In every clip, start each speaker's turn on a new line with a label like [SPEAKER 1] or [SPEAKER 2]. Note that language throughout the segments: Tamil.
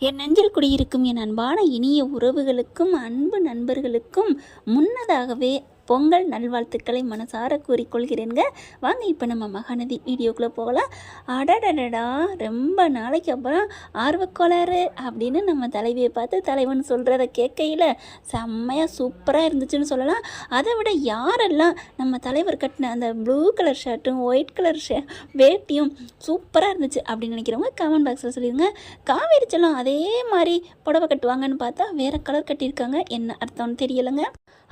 [SPEAKER 1] என் நெஞ்சில் குடியிருக்கும் என் அன்பான இனிய உறவுகளுக்கும் அன்பு நண்பர்களுக்கும் முன்னதாகவே பொங்கல் நல்வாழ்த்துக்களை மனசார கூறிக்கொள்கிறேங்க வாங்க இப்போ நம்ம மகாநதி வீடியோக்குள்ளே போகலாம். அடடடடா ரொம்ப நாளைக்கு அப்புறம் ஆர்வக்கோளாறு அப்படின்னு நம்ம தலைவியை பார்த்து தலைவன் சொல்கிறத கேட்கையில் செம்மையாக சூப்பராக இருந்துச்சுன்னு சொல்லலாம். அதை விட யாரெல்லாம் நம்ம தலைவர் கட்டின அந்த ப்ளூ கலர் ஷர்ட்டும் ஒயிட் கலர் ஷே வேட்டியும் சூப்பராக இருந்துச்சு அப்படின்னு நினைக்கிறவங்க கமெண்ட் பாக்ஸில் சொல்லிடுங்க. காவேரி செல்லம் அதே மாதிரி புடவை கட்டுவாங்கன்னு பார்த்தா வேறு கலர் கட்டியிருக்காங்க. என்ன அர்த்தம்னு தெரியலைங்க.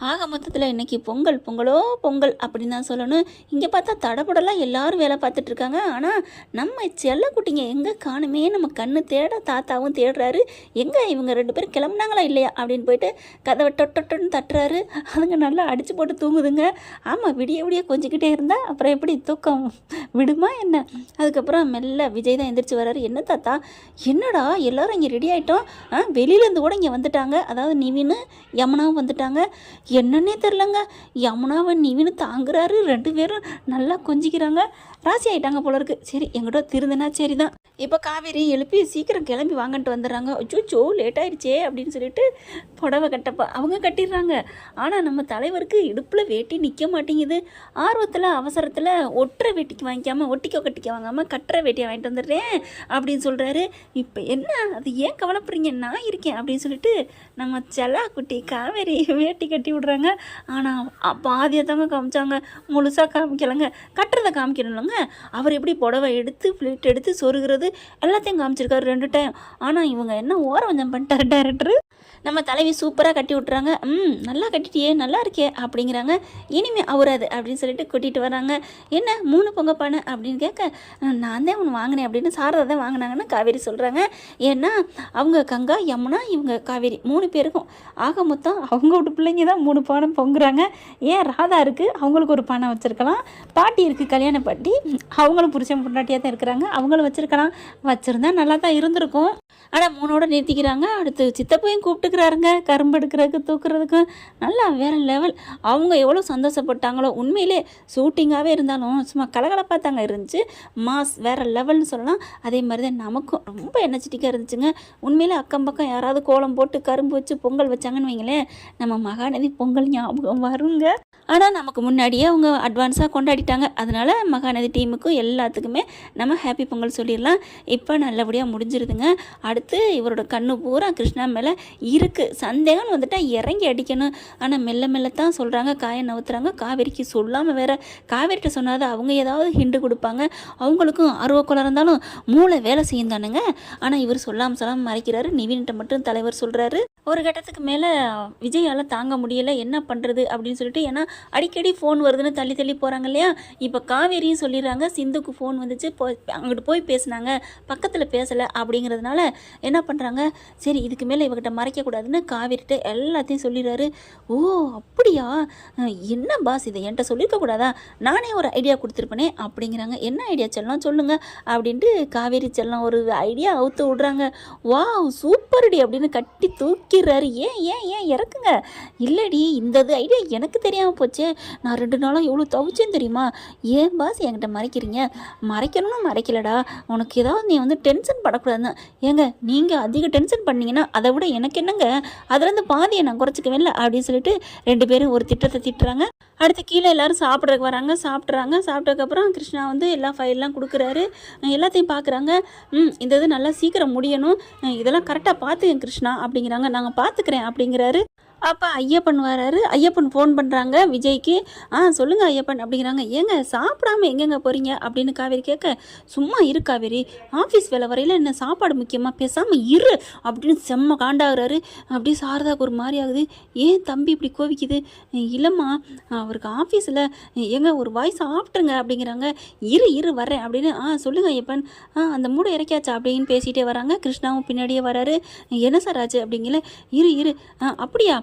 [SPEAKER 1] ஆக மொத்தத்தில் இன்றைக்கி பொங்கல் பொங்கலோ பொங்கல் அப்படின்னு தான் சொல்லணும். இங்கே பார்த்தா தடபுடலாம் எல்லாரும் வேலை பார்த்துட்டு இருக்காங்க. ஆனால் நம்ம செல்லக்குட்டிங்க எங்கே காணுமே? நம்ம கண்ணு தேட தாத்தாவும் தேடுறாரு. எங்கே இவங்க ரெண்டு பேரும் கிளம்புனாங்களா இல்லையா? அப்படின்னு போயிட்டு கதவை டொட்டொட்டன்னு தட்டுறாரு. அதுங்க நல்லா அடித்து போட்டு தூங்குதுங்க. ஆமாம் விடிய விடிய கொஞ்சிக்கிட்டே இருந்தால் அப்புறம் எப்படி? தூக்கம் விடுமா என்ன? அதுக்கப்புறம் மெல்ல விஜய் தான் எந்திரிச்சு வர்றாரு. என்ன தாத்தா? என்னடா? எல்லாரும் இங்கே ரெடி ஆகிட்டோம் ஆ வெளியிலேருந்து கூட இங்கே வந்துட்டாங்க. அதாவது நிவின்னு யமுனாவும் வந்துட்டாங்க. என்னன்னே தெரிலங்க யமுனாவை நிவின்னு தாங்குறாரு. ரெண்டு பேரும் நல்லா கொஞ்சிக்கிறாங்க. ராசி ஆயிட்டாங்க போல இருக்கு சரி எங்கிட்ட திருந்தனா சரி தான் இப்போ காவேரி எழுப்பி சீக்கிரம் கிளம்பி வாங்கிட்டு வந்துடுறாங்க. அச்சோ லேட் ஆயிடுச்சே அப்படின்னு சொல்லிட்டு புடவை கட்டப்பா அவங்க கட்டிடுறாங்க. ஆனால் நம்ம தலைவருக்கு இடுப்பில் வேட்டி நிற்க மாட்டேங்குது. ஆர்வத்தில் அவசரத்தில் ஒட்டுற வேட்டிக்கு வாங்கிக்காமல் ஒட்டிக்கோ கட்டிக்க வாங்காமல் கட்டுற வேட்டியை வாங்கிட்டு வந்துடுறேன் அப்படின்னு சொல்கிறாரு இப்போ என்ன? அது ஏன் கவலைப்படுறீங்க? நான் இருக்கேன் அப்படின்னு சொல்லிட்டு நம்ம செல்லா குட்டி காவேரி வேட்டி கட்டி விடுறாங்க. ஆனால் பாதியை தாங்க காமிச்சாங்க. முழுசாக காமிக்கலைங்க. கட்டுறதை காமிக்கணும்லங்க. அவர் எப்படி புடவை எடுத்து ஃப்ளிட் எடுத்து சொருகிறது எல்லாத்தையும் காமிச்சிருக்காரு ரெண்டு டைம் ஆனால் இவங்க என்ன ஓரவஞ்சம் பண்ணிட்டாரு டேரக்டர் நம்ம தலைவி சூப்பராக கட்டி விட்றாங்க ம் நல்லா கட்டிட்டியே நல்லா இருக்கே அப்படிங்கிறாங்க. இனிமே அவராது அப்படின்னு சொல்லிட்டு கூட்டிகிட்டு வராங்க. என்ன மூணு பொங்க பானை? அப்படின்னு கேட்க நான் தான் ஒன்று வாங்கினேன் அப்படின்னு சாரதா தான் வாங்கினாங்கன்னு காவேரி சொல்கிறாங்க ஏன்னா அவங்க கங்கா யமுனா இவங்க காவேரி மூணு பேருக்கும். ஆக மொத்தம் அவங்க வீட்டு பிள்ளைங்க தான் மூணு பானை பொங்குறாங்க. ஏன் ராதா இருக்குது அவங்களுக்கு ஒரு பணம் வச்சுருக்கலாம். பாட்டி இருக்குது கல்யாண பாட்டி. அவங்களும் புருஷன் பொண்டாட்டியாக தான் இருக்கிறாங்க. அவங்களும் வச்சுருக்கலாம். வச்சுருந்தா நல்லா தான் இருந்திருக்கும். ஆனால் மூணோட நிறுத்திக்கிறாங்க அடுத்து சித்தப்பையும் கூப்பிட்டுக்கிறாருங்க. கரும்பு எடுக்கிறதுக்கு தூக்குறதுக்கும் நல்லா வேற லெவல் அவங்க எவ்வளோ சந்தோஷப்பட்டாங்களோ. உண்மையிலே ஷூட்டிங்காகவே இருந்தாலும் சும்மா கலகலப்பாக தாங்க இருந்துச்சு. மாஸ் வேற லெவல்னு சொல்லலாம். அதே மாதிரி தான் நமக்கும் ரொம்ப எனர்ஜெட்டிக்காக இருந்துச்சுங்க. உண்மையிலே அக்கம் பக்கம் யாராவது கோலம் போட்டு கரும்பு வச்சு பொங்கல் வச்சாங்கன்னு வைங்களேன். நம்ம மகாநதி பொங்கல் ஞாபகம் வருங்க ஆனால் நமக்கு முன்னாடியே அவங்க அட்வான்ஸாக கொண்டாடிட்டாங்க. அதனால் மகாநதி டீமுக்கும் எல்லாத்துக்குமே நம்ம ஹாப்பி பொங்கல் சொல்லிடலாம். இப்போ நல்லபடியாக முடிஞ்சிருதுங்க. அடுத்து இவரோட கண்ணு பூரா கிருஷ்ணா மேலே இருக்குது சந்தேகம்னு வந்துட்டால் இறங்கி அடிக்கணும். ஆனால் மெல்ல மெல்ல தான் சொல்கிறாங்க காயை நவுத்துறாங்க. காவேரிக்கு சொல்லாமல் வேற காவேரிட்ட சொன்னாத அவங்க ஏதாவது ஹிண்டு கொடுப்பாங்க. அவங்களுக்கும் ஆர்வக்குள்ள இருந்தாலும் மூளை வேலை செய்யும் தானுங்க. ஆனால் இவர் சொல்லாமல் சொல்லாமல் மறைக்கிறாரு. நிவின்கிட்ட மட்டும் தலைவர் சொல்கிறாரு ஒரு கட்டத்துக்கு மேலே விஜயால் தாங்க முடியலை. என்ன பண்ணுறது அப்படின்னு சொல்லிட்டு ஏன்னா அடிக்கடி ஃபோன் வருதுன்னு தள்ளி தள்ளி போகிறாங்க இல்லையா? இப்போ காவேரியும் சொல்லிடுறாங்க சிந்துக்கு ஃபோன் வந்துச்சு போய் அங்கிட்டு போய் பேசுனாங்க பக்கத்தில் பேசலை அப்படிங்கிறதுனால என்ன பண்ணுறாங்க சரி இதுக்கு மேலே இவகிட்ட மறைக்கக்கூடாதுன்னு காவேரிட்ட எல்லாத்தையும் சொல்லிடுறாரு. ஓ அப்படியா? என்ன பாஸ் இதை? என்கிட்ட சொல்லியிருக்கக்கூடாதா நானே ஒரு ஐடியா கொடுத்துருப்பேனே அப்படிங்கிறாங்க. என்ன ஐடியா செல்லாம்? சொல்லுங்கள் அப்படின்ட்டு காவேரி செல்லாம் ஒரு ஐடியா அவுத்து விடுறாங்க. வாவ் சூப்பர்டி அப்படின்னு கட்டி தூக்கிடுறாரு. ஏன் ஏன் ஏன் இறக்குங்க? இல்லடி இந்த இது ஐடியா எனக்கு தெரியாமல் போச்சே. நான் ரெண்டு நாளாக எவ்வளோ தவிச்சேன் தெரியுமா? ஏன் பாஸ் என்கிட்ட மறைக்கிறீங்க? மறைக்கணும்னு மறைக்கலடா. உனக்கு ஏதாவது நீ வந்து டென்ஷன் படக்கூடாதுன்னு. ஏங்க நீங்கள் அதிக டென்ஷன் பண்ணீங்கன்னா அதை விட எனக்கு என்னங்க? அதுலேருந்து பாதியை நான் குறைச்சிக்கவே அப்படின்னு சொல்லிட்டு ரெண்டு பேரும் ஒரு திட்டத்தை திட்டுறாங்க. அடுத்து கீழே எல்லாரும் சாப்பிட்றதுக்கு வராங்க. சாப்பிட்றாங்க. சாப்பிட்டதுக்கப்புறம் கிருஷ்ணா வந்து எல்லா ஃபைல்லாம் கொடுக்குறாரு. எல்லாத்தையும் பார்க்குறாங்க ம் இந்த இது நல்லா சீக்கிரம் முடியணும். இதெல்லாம் கரெக்டாக பார்த்துங்க கிருஷ்ணா அப்படிங்கிறாங்க. நாங்கள் பார்த்துக்கிறேன் அப்படிங்கிறாரு. அப்போ ஐயப்பன் வராரு. ஐயப்பன் ஃபோன் பண்ணுறாங்க விஜய்க்கு ஆ சொல்லுங்கள் ஐயப்பன் அப்படிங்கிறாங்க. ஏங்க சாப்பிடாம எங்கெங்க போகிறீங்க அப்படின்னு காவேரி கேட்க சும்மா இரு காவேரி. ஆஃபீஸ் வேலை வரையில் என்ன சாப்பாடு முக்கியமாக பேசாமல் இரு அப்படின்னு செம்ம காண்டாகிறாரு. அப்படியே சாரதாக்கு ஒரு மாதிரி ஆகுது. ஏன் தம்பி இப்படி கோவிக்குது? இல்லைம்மா அவருக்கு ஆஃபீஸில் எங்க ஒரு வாய்ஸ் சாப்பிட்ருங்க அப்படிங்கிறாங்க. இரு இரு வரேன் அப்படின்னு ஆ சொல்லுங்கள் ஐயப்பன். ஆ அந்த மூடை இறக்கியாச்சா? அப்படின்னு பேசிகிட்டே வராங்க. கிருஷ்ணாவும் பின்னாடியே வராரு. என்ன சார் ஆச்சு? அப்படிங்கல இரு இரு. ஆ அப்படியா?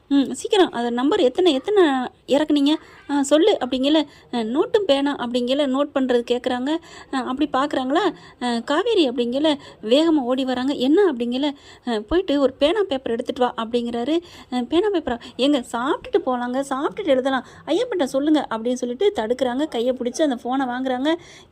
[SPEAKER 1] ம் சீக்கிரம். அது நம்பர் எத்தனை எத்தனை இறக்குனீங்க? ஆ சொல்லு. அப்படிங்கல நோட்டும் பேனா அப்படிங்கல நோட் பண்ணுறது கேட்குறாங்க அப்படி பார்க்குறாங்களா காவேரி அப்படிங்கல வேகமாக ஓடி வராங்க. என்ன அப்படிங்கல போயிட்டு ஒரு பேனா பேப்பர் எடுத்துகிட்டு வா அப்படிங்கிறாரு. பேனா பேப்பரா எங்க சாப்பிட்டுட்டு போகலாங்க சாப்பிட்டுட்டு எழுதலாம். ஐயப்பன்ட்ட சொல்லுங்கள் அப்படின்னு சொல்லிட்டு தடுக்கிறாங்க. கையை பிடிச்சி அந்த ஃபோனை வாங்குறாங்க.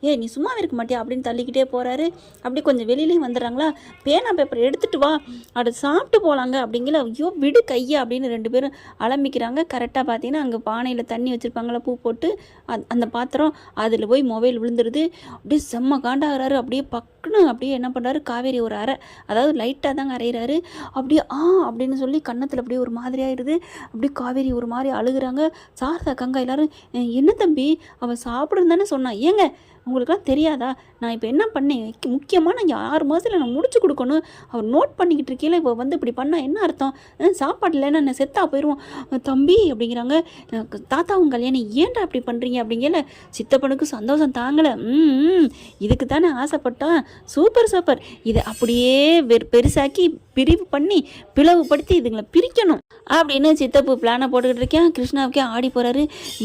[SPEAKER 1] ஏ நீ சும்மா இருக்க மாட்டியா? அப்படின்னு தள்ளிக்கிட்டே போகிறாரு அப்படி கொஞ்சம் வெளியிலையும் வந்துடுறாங்களா? பேனா பேப்பர் எடுத்துகிட்டு வா. அது சாப்பிட்டு போகலாங்க அப்படிங்கல ஐயோ விடு கையை அப்படின்னு ரெண்டு பேரும் அலம்பிக்கிறாங்க. கரெக்டாக பார்த்தீங்கன்னா அங்கே பானையில் தண்ணி வச்சுருப்பாங்களா பூ போட்டு அந் அந்த பாத்திரம் அதில் போய் மொபைல் விழுந்துருது. அப்படியே செம்ம காண்டாகிறாரு. அப்படியே பக்குன்னு அப்படியே என்ன பண்ணுறாரு காவேரி ஒரு அரை அதாவது லைட்டாக தாங்க அரைகிறாரு அப்படியே ஆ அப்படின்னு சொல்லி கன்னத்தில் அப்படியே ஒரு மாதிரி ஆயிடுது. அப்படியே காவேரி ஒரு மாதிரி அழுகுறாங்க. சாரதா கங்கா எல்லோரும் என்ன தம்பி? அவள் சாப்பிடுன்னு தானே சொன்னான். ஏங்க உங்களுக்குலாம் தெரியாதா? நான் இப்போ என்ன பண்ணேன்? முக்கியமாக நான் ஆறு மாதத்தில் நான் முடிச்சு கொடுக்கணும். அவர் நோட் பண்ணிக்கிட்டு இருக்கையில இப்போ வந்து இப்படி பண்ணால் என்ன அர்த்தம்? அஹ், சாப்பாடு இல்லைன்னா நான் செத்தா போயிடுவோம் தம்பி அப்படிங்கிறாங்க. தாத்தாவும் கல்யாணம் ஏன்டா அப்படி பண்ணுறீங்க அப்படிங்கல சித்தப்பனுக்கு சந்தோஷம் தாங்கலை. ம் இதுக்கு தானே ஆசைப்பட்டான். Super super. இதை அப்படியே வெறு பெருசாக்கி பிரிவு பண்ணி பிளவுபடுத்தி இதுங்களை பிரிக்கணும் அப்படின்னு சித்தப்பு பிளானை போட்டுக்கிட்டு இருக்கேன். கிருஷ்ணாவுக்கே ஆடி போகிறாரு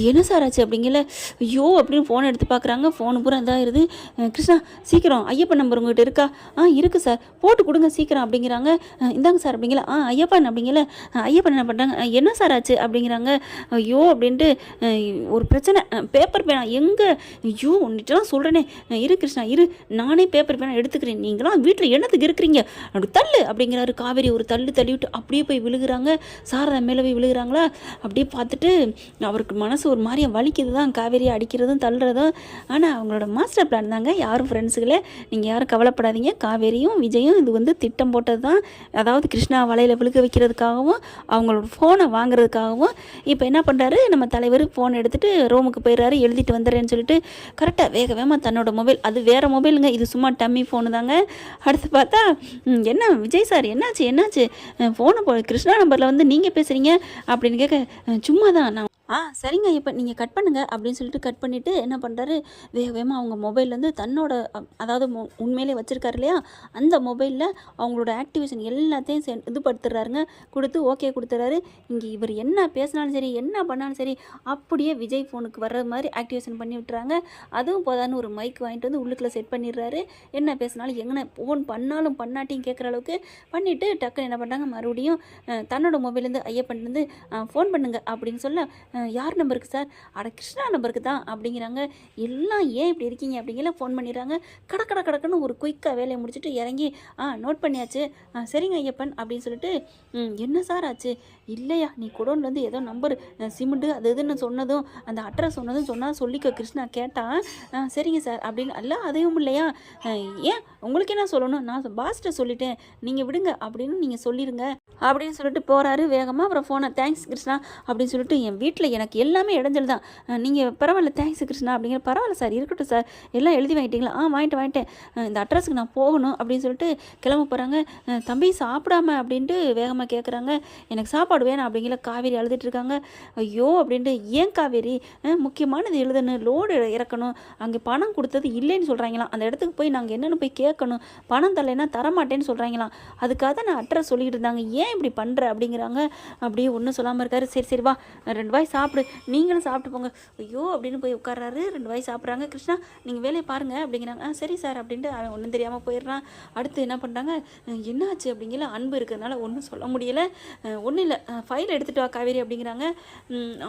[SPEAKER 1] என்ன சார் ஆச்சு? அப்படிங்கல ஐயோ அப்படின்னு ஃபோன் எடுத்து பார்க்குறாங்க ஃபோனு பூரா இதாகிருது கிருஷ்ணா சீக்கிரம் ஐயப்பன் நம்பர் உங்கள்கிட்ட இருக்கா? ஆ இருக்குது சார் போட்டு கொடுங்க சீக்கிரம் அப்படிங்கிறாங்க. இந்தாங்க சார் அப்படிங்கல. ஆ ஐயப்பன் அப்படிங்கல. ஐயப்பன் என்ன பண்ணுறாங்க என்ன சார் ஆச்சு? அப்படிங்கிறாங்க. ஐயோ அப்படின்ட்டு ஒரு பிரச்சனை. பேப்பர் பேனா எங்கே? ஐயோ உன்னிட்டலாம் சொல்கிறேனே இரு கிருஷ்ணா இரு. நானே பேப்பர் பேனா எடுத்துக்கிறேன். நீங்களாம் வீட்டில் என்னத்துக்கு இருக்கிறீங்க? அப்படி தள்ளு அப்படிங்கிறாரு காவேரி ஒரு தள்ளு தள்ளிவிட்டு அப்படியே போய் விழுகுறாங்க. சாரதா மேலே போய் விழுகுறாங்களா? அப்படியே பார்த்துட்டு அவருக்கு மனசு ஒரு மாதிரியாக வலிக்குது தான் காவேரியை அடிக்கிறதும் தள்ளுறதும். ஆனால் அவங்களோட மாஸ்டர் பிளான் தாங்க. யாரும் ஃப்ரெண்ட்ஸுகளே நீங்கள் யாரும் கவலைப்படாதீங்க. காவேரியும் விஜயும் இது வந்து திட்டம் போட்டது தான் அதாவது கிருஷ்ணா வலையில் விழுக வைக்கிறதுக்காகவும் அவங்களோட ஃபோனை வாங்குறதுக்காகவும். இப்போ என்ன பண்ணுறாரு நம்ம தலைவர் ஃபோன் எடுத்துகிட்டு ரூமுக்கு போயிடுறாரு. எழுதிட்டு வந்துடுறேன்னு சொல்லிட்டு கரெக்டாக வேக வேகமாக தன்னோட மொபைல் அது வேறு மொபைலுங்க இது சும்மா டம்மி ஃபோனு தாங்க. அடுத்து பார்த்தா என்ன? விஜய் சார் என்னாச்சு என்னாச்சு? ஃபோனை போ கிருஷ்ணா நம்பரில் வந்து நீங்கள் பேசுகிறீங்க அப்படின்னு கேட்க சும்மா தான் நான் ஆ சரிங்க. இப்போ நீங்கள் கட் பண்ணுங்க அப்படின்னு சொல்லிட்டு கட் பண்ணிவிட்டு என்ன பண்ணுறாரு வேக வேகமாக அவங்க மொபைல்லேருந்து தன்னோட அதாவது மொ- உண்மையிலே வச்சுருக்காரு இல்லையா? அந்த மொபைலில் அவங்களோட ஆக்டிவேஷன் எல்லாத்தையும் செ இது படுத்துறாருங்க கொடுத்து ஓகே கொடுத்துறாரு. இங்கே இவர் என்ன பேசினாலும் சரி என்ன பண்ணாலும் சரி அப்படியே விஜய் ஃபோனுக்கு வர்ற மாதிரி ஆக்டிவேஷன் பண்ணி விட்டுறாங்க. அதுவும் போதான்னு ஒரு மைக் வாங்கிட்டு வந்து உள்ளுக்குள்ளே செட் பண்ணிடுறாரு. என்ன பேசினாலும் எங்கே ஃபோன் பண்ணாலும் பண்ணாட்டியும் கேட்குற அளவுக்கு பண்ணிவிட்டு டக்குன்னு என்ன பண்ணுறாங்க மறுபடியும் தன்னோட மொபைல்லேருந்து ஐயப்பன்லேருந்து ஃபோன் பண்ணுங்கள் அப்படின்னு சொல்ல யார் நம்பருக்கு சார்? அட கிருஷ்ணா நம்பருக்கு தான் அப்படிங்கிறாங்க. எல்லாம் ஏன் இப்படி இருக்கீங்க? அப்படிங்கிற ஃபோன் பண்ணிடுறாங்க. கட கட கடக்குன்னு ஒரு குயிக்காக வேலையை முடிச்சுட்டு இறங்கி ஆ நோட் பண்ணியாச்சு. ஆ சரிங்க ஐயப்பன் அப்படின்னு சொல்லிட்டு என்ன சார் ஆச்சு? இல்லையா நீ குடோன்லேருந்து ஏதோ நம்பர் சிமெண்ட்டு அது இதுன்னு சொன்னதும் அந்த அட்ரஸ் சொன்னதும் சொன்னால் சொல்லிக்க கிருஷ்ணா கேட்டான் "ஆ, சரிங்க சார் அப்படின்னு அல்ல அதையும் இல்லையா? ஏன்? உங்களுக்கு என்ன சொல்லணும்? நான் பாஸ்ட்டை சொல்லிட்டேன். நீங்கள் விடுங்க அப்படின்னு நீங்கள் சொல்லிடுங்க அப்படின்னு சொல்லிட்டு போகிறாரு வேகமாக அப்புறம் ஃபோனை தேங்க்ஸ் கிருஷ்ணா அப்படின்னு சொல்லிட்டு என் வீட்டில் எனக்கு எல்லாமே இடைஞ்சல் தான். நீங்கள் பரவாயில்ல தேங்க்ஸ் கிருஷ்ணா அப்படிங்கிற பரவாயில்ல சார் இருக்கட்டும் சார். எல்லாம் எழுதி வாங்கிட்டீங்களா? ஆ வாங்கிட்டு வாங்கிட்டேன். இந்த அட்ரஸுக்கு நான் போகணும் அப்படின்னு சொல்லிட்டு கிளம்ப போகிறாங்க தம்பி சாப்பிடாம அப்படின்ட்டு வேகமாக கேட்குறாங்க எனக்கு சாப்பாடு வேணாம் அப்படிங்கிற காவேரி அழுதுட்டு இருக்காங்க. ஐயோ அப்படின்ட்டு ஏன் காவேரி? முக்கியமானது எழுதணும் லோடு இறக்கணும். அங்கே பணம் கொடுத்தது இல்லைன்னு சொல்கிறாங்களாம் அந்த இடத்துக்கு போய் நாங்கள் என்னென்னு போய் கேட்கணும். பணம் தரலைன்னா தரமாட்டேன்னு சொல்கிறாங்களாம் அதுக்காக தான் நான் அட்ரஸ் சொல்லிக்கிட்டு இருந்தாங்க. ஏன் இப்படி பண்ணுற அப்படிங்கிறாங்க. அப்படியே ஒன்றும் சொல்லாமல் இருக்காரு. சரி சரி வா. ரெண்டு வாய் சாப்பிடு. நீங்களும் சாப்பிட்டு போங்க. ஐயோ அப்படின்னு போய் உட்கார்றாரு. ரெண்டு வாய் சாப்பிட்றாங்க. கிருஷ்ணா நீங்கள் வேலையை பாருங்க அப்படிங்கிறாங்க. ஆ சரி சார் அப்படின்ட்டு அவன் ஒன்றும் தெரியாமல் போயிடுறான். அடுத்து என்ன பண்ணுறாங்க என்னாச்சு அப்படிங்கிற அன்பு இருக்கிறதுனால ஒன்றும் சொல்ல முடியலை. ஒன்றும் இல்லை. ஃபைல் எடுத்துகிட்டு வா காவேரி அப்படிங்கிறாங்க.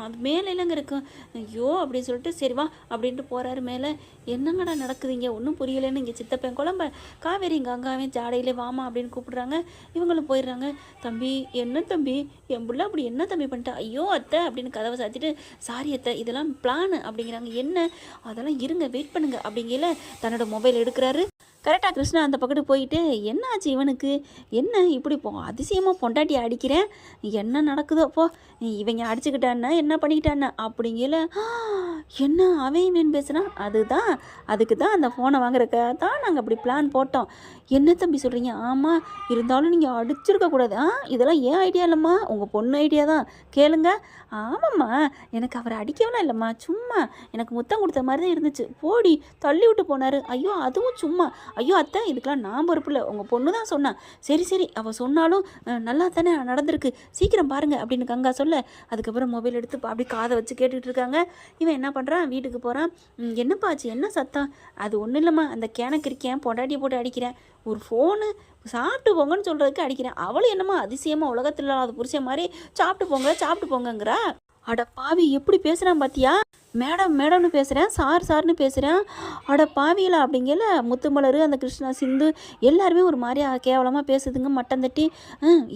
[SPEAKER 1] அது மேலே இல்லைங்க இருக்கும் ஐயோ அப்படின்னு சொல்லிட்டு சரி வா அப்படின்ட்டு போகிறாரு மேலே. என்னங்கடா நடக்குதுங்க ஒன்றும் புரியலைன்னு இங்கே சித்தப்பேன் குழம்ப. காவேரி இங்கே அங்காவே ஜாடையிலே வாமா அப்படின்னு கூப்பிடுறாங்க. இவங்களும் போயிடுறாங்க. தம்பி என்ன தம்பி? என் பிள்ளை அப்படி என்ன தம்பி பண்ணிட்டா? ஐயோ அத்தை அப்படின்னு கதவை சாத்திட்டு சாரி இதெல்லாம் பிளான் அப்படிங்கிறாங்க. என்ன? அதெல்லாம் இருங்க வெயிட் பண்ணுங்க. அப்படிங்கல தன்னோட மொபைல் எடுக்கிறாரு. கரெக்டாக கிருஷ்ணா அந்த பக்கத்துக்கு போயிட்டு என்ன ஆச்சு இவனுக்கு? என்ன இப்படி போ அதிசயமாக பொண்டாட்டி அடிக்கிறேன் என்ன நடக்குதோ? அப்போ இவங்க அடிச்சுக்கிட்டான்னா என்ன பண்ணிக்கிட்டான்னு? அப்படிங்கல என்ன அவன் இவன் பேசுகிறான் அதுதான் அதுக்கு தான் அந்த ஃபோனை வாங்குறக்க தான் நாங்கள் அப்படி பிளான் போட்டோம். என்ன தம்பி சொல்கிறீங்க ஆமாம் இருந்தாலும் நீங்கள் அடிச்சிருக்கக்கூடாது ஆ இதெல்லாம் ஏன் ஐடியா இல்லைம்மா? உங்கள் பொண்ணு ஐடியா தான். கேளுங்க. ஆமாம்மா எனக்கு அவரை அடிக்கவெல்லாம் இல்லைம்மா. சும்மா எனக்கு முத்தம் கொடுத்த மாதிரி தான் இருந்துச்சு. போடி தள்ளி விட்டு போனார். ஐயோ அதுவும் சும்மா. ஐயோ அத்தை இதுக்கெல்லாம் நான் பொறுப்பு இல்லை. உங்கள் பொண்ணு தான் சொன்னான் சரி சரி அவள் சொன்னாலும் நல்லா தானே நடந்திருக்கு. சீக்கிரம் பாருங்க அப்படின்னு கங்கா சொல்ல. அதுக்கப்புறம் மொபைல் எடுத்து பா- அப்படி காதை வச்சு கேட்டுக்கிட்டு இருக்காங்க. இவன் என்ன பண்ணுறான் வீட்டுக்கு போகிறான் என்னப்பா ஆச்சு? என்ன சத்தம்? அது ஒன்றும் இல்லைம்மா. அந்த கேனக்கு இருக்கேன். பொண்டாட்டியை போட்டு அடிக்கிறேன். ஒரு ஃபோனு சாப்பிட்டு போங்கன்னு சொல்கிறதுக்கு அடிக்கிறேன். அவளும் என்னம்மா அதிசயமாக உலகத்தில் இல்லாத புருஷன் மாதிரி சாப்பிட்டு போங்க சாப்பிட்டு போங்கங்கிறா? அட பாவி எப்படி பேசுகிறான் பார்த்தியா மேடம் மேடம்னு பேசுகிறேன் சார் சார்னு பேசுகிறேன் அட பாவியில் அப்படிங்கல முத்துமலர் அந்த கிருஷ்ணா சிந்து எல்லாருமே ஒரு மாதிரி கேவலமாக பேசுதுங்க மட்டம் தட்டி.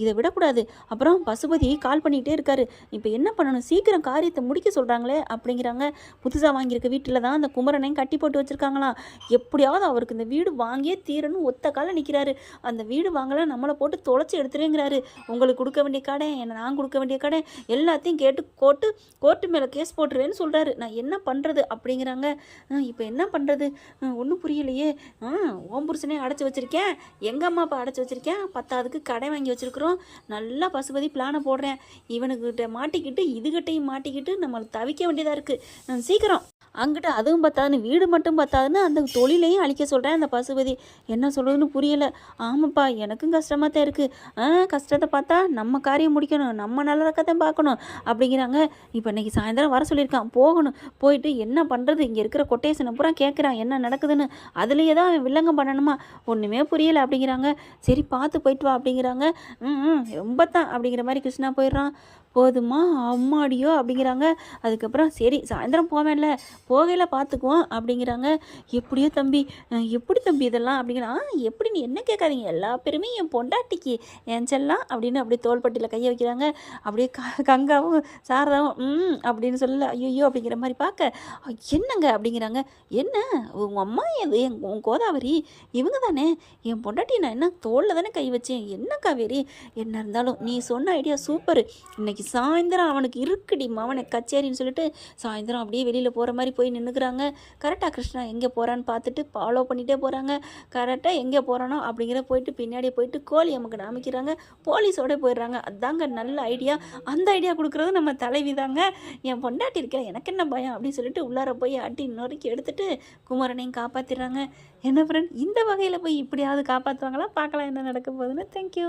[SPEAKER 1] இதை விடக்கூடாது. அப்புறம் பசுபதி கால் பண்ணிக்கிட்டே இருக்காரு. இப்போ என்ன பண்ணணும்? சீக்கிரம் காரியத்தை முடிக்க சொல்கிறாங்களே அப்படிங்கிறாங்க. புதுசாக வாங்கியிருக்க வீட்டில் தான் அந்த குமரனையும் கட்டி போட்டு வச்சுருக்காங்களாம். எப்படியாவது அவருக்கு இந்த வீடு வாங்கியே தீரணும் ஒத்த கால நிற்கிறாரு அந்த வீடு வாங்கலாம் நம்மளை போட்டு தொலைச்சி எடுத்துருங்கிறாரு உங்களுக்கு கொடுக்க வேண்டிய கடை என்னை நான் கொடுக்க வேண்டிய கடை எல்லாத்தையும் கேட்டு கோட்டு கோர்ட்டு மேலே கேஸ் போட்டுருவேன்னு சொல்கிறாரு நான் என்ன பண்ணுறது அப்படிங்கிறாங்க. இப்போ என்ன பண்ணுறது ஒன்றும் புரியலையே. ஆ ஓம் புருஷனே அடைச்சி வச்சுருக்கேன். எங்கள் அம்மா அப்பா அடைச்சி வச்சுருக்கேன்? பத்தாவதுக்கு கடை வாங்கி வச்சுருக்குறோம். நல்லா பசுபதி பிளானை போடுறேன். இவனுக்கிட்ட மாட்டிக்கிட்டு இதுகிட்டையும் மாட்டிக்கிட்டு நம்மளை தவிக்க வேண்டியதாக இருக்குது சீக்கிரம். அங்கிட்ட அதுவும் பத்தாதுன்னு வீடு மட்டும் பத்தாதுன்னு அந்த தொழிலையும் அழிக்க சொல்கிறேன் அந்த பசுபதி. என்ன சொல்கிறதுன்னு புரியலை. ஆமாப்பா எனக்கும் கஷ்டமாக தான் இருக்குது ஆ கஷ்டத்தை பார்த்தா நம்ம காரியம் முடிக்கணும். நம்ம நல்ல தான் பார்க்கணும் அப்படிங்கிறாங்க. இப்போ இன்னைக்கு சாயந்தரம் வர சொல்லியிருக்கான். போகணும். போயிட்டு என்ன பண்ணுறது இங்கே இருக்கிற கொட்டேஷனை பூரா கேட்குறான் என்ன நடக்குதுன்னு? அதுலேயே தான் அவன் வில்லங்கம் பண்ணணுமா? ஒன்றுமே புரியலை அப்படிங்கிறாங்க. சரி பார்த்து போயிட்டு வா அப்படிங்கிறாங்க. ம், ரொம்ப தான் அப்படிங்கிற மாதிரி கிருஷ்ணா போயிடுறான். போதுமா? அம்மாடியோ? அப்படிங்கிறாங்க. அதுக்கப்புறம் சரி சாயந்தரம் போவேன்ல. போகையில் பார்த்துக்குவோம் அப்படிங்கிறாங்க. எப்படியோ தம்பி எப்படி தம்பி இதெல்லாம்? அப்படிங்கிறா எப்படி நீ என்ன கேட்காதீங்க? எல்லா பேருமே என் பொண்டாட்டிக்கு என் செல்லாம் அப்படின்னு அப்படியே தோள்பட்டியில் கையை வைக்கிறாங்க. அப்படியே க கங்காவும் சாரதாவும் ம் அப்படின்னு சொல்ல ஐயோ அப்படிங்கிற மாதிரி பார்க்க என்னங்க? அப்படிங்கிறாங்க. என்ன? உங்கள் அம்மா என் உன் கோதாவரி? இவங்க தானே? என் பொண்டாட்டி நான் என்ன தோளில் தானே கை வச்சேன்? என்ன காவேரி? என்ன இருந்தாலும் நீ சொன்ன ஐடியா சூப்பர் இன்னைக்கு சாயந்தரம் அவனுக்கு இருக்குடி மவனை கச்சேரின்னு சொல்லிட்டு சாயந்தரம் அப்படியே வெளியில் போகிற மாதிரி போய் நின்றுக்கிறாங்க கரெக்டாக கிருஷ்ணா எங்கே போகிறான்னு பார்த்துட்டு ஃபாலோ பண்ணிகிட்டே போகிறாங்க கரெக்டாக எங்கே போகிறானோ அப்படிங்கிற போயிட்டு பின்னாடியே போயிட்டு கோழி நமக்கு நாமிக்கிறாங்க போலீஸோட போயிடுறாங்க. அதாங்க நல்ல ஐடியா அந்த ஐடியா கொடுக்குறது நம்ம தலைவி தாங்க. என் பொண்டாட்டி இருக்கிற எனக்கு என்ன பயம் அப்படின்னு சொல்லிட்டு உள்ளார போய் அட்டி நொறுக்கி எடுத்துட்டு குமரனையும் காப்பாற்றிடுறாங்க என்ன ஃப்ரெண்ட் இந்த வகையில் போய் இப்படியாவது காப்பாற்றுவாங்களா பார்க்கலாம் என்ன நடக்க போகுதுன்னு. தேங்க்யூ